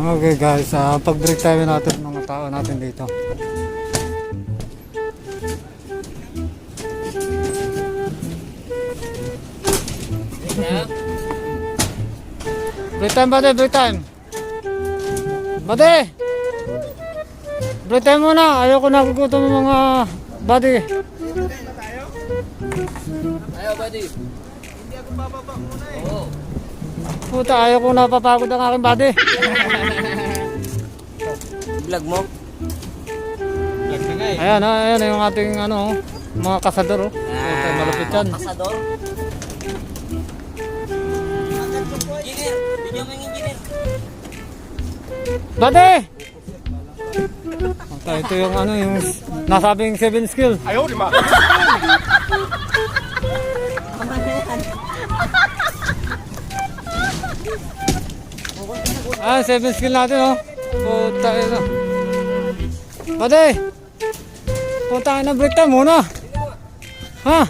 Okay guys, ah, pag-break time natin ng mga tao natin dito. Break time bade, break time. Bade! Break time muna, ayaw ko nagugutom ng mga bade. Ayaw, buddy. Oo. Puta, ayaw ko napapagod ang aking bade. Vlog mo? Ayan, ah, ayan yung ating ano, mga kasador. Oh. Puta, malupit yan. Kasador. Engineer, bigyan mo yung engineer. Bade! Puta, ito yung ano, yung nasabing 7 skill. Ayaw, di Ah, 7 skill natin, oh. Puta, ito. Bade! Puta, na break time muna. Ha?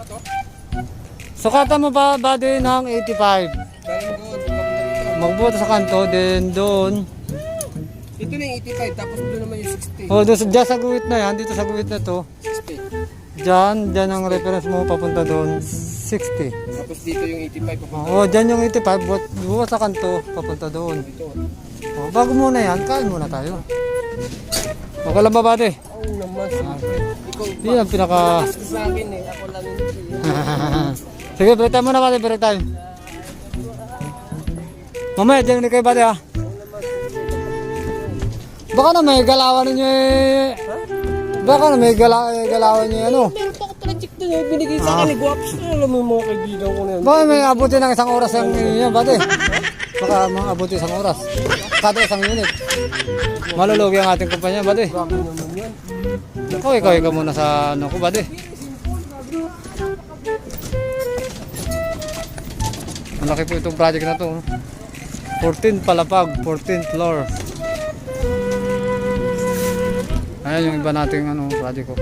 Sukatan mo ba, bade, ng 85. Magbuta sa kanto, then doon. Ito na yung 85, tapos doon naman yung 60. Oh, doon sa, dyan sa guwit na yan, dito sa guwit na to. 60. Dyan, dyan ang reference mo papunta doon, 60. Tapos dito yung 85 papunta Oh, dyan yung 85, buhat, buhat sa kanto, papunta doon. dito. Oh, bago muna yan, kain muna tayo. Okay lang ba, bade? Oo naman, siyempre. Yun ang pinaka... sa akin eh. Ako lang yung Sige, break time muna, bade, break time. Mamaya, dyan ni kayo, bade, ha? Baka na may galawan ninyo eh. Baka na may gala galawan niyo ano. Meron pa ako doon eh. Binigay sa akin eh. Guwaps na alam mo mga kaibigan ko na yan. Baka may abuti ng isang oras ang inyo, bade. Baka mga abuti isang oras. Kada isang unit. Malulugi ang ating kumpanya, bade. Ikaw, ikaw, ikaw muna sa ano ko, bade. Malaki po itong project na to. oh. 14 palapag, 14th floor. Ayan yung iba nating ano, project ko.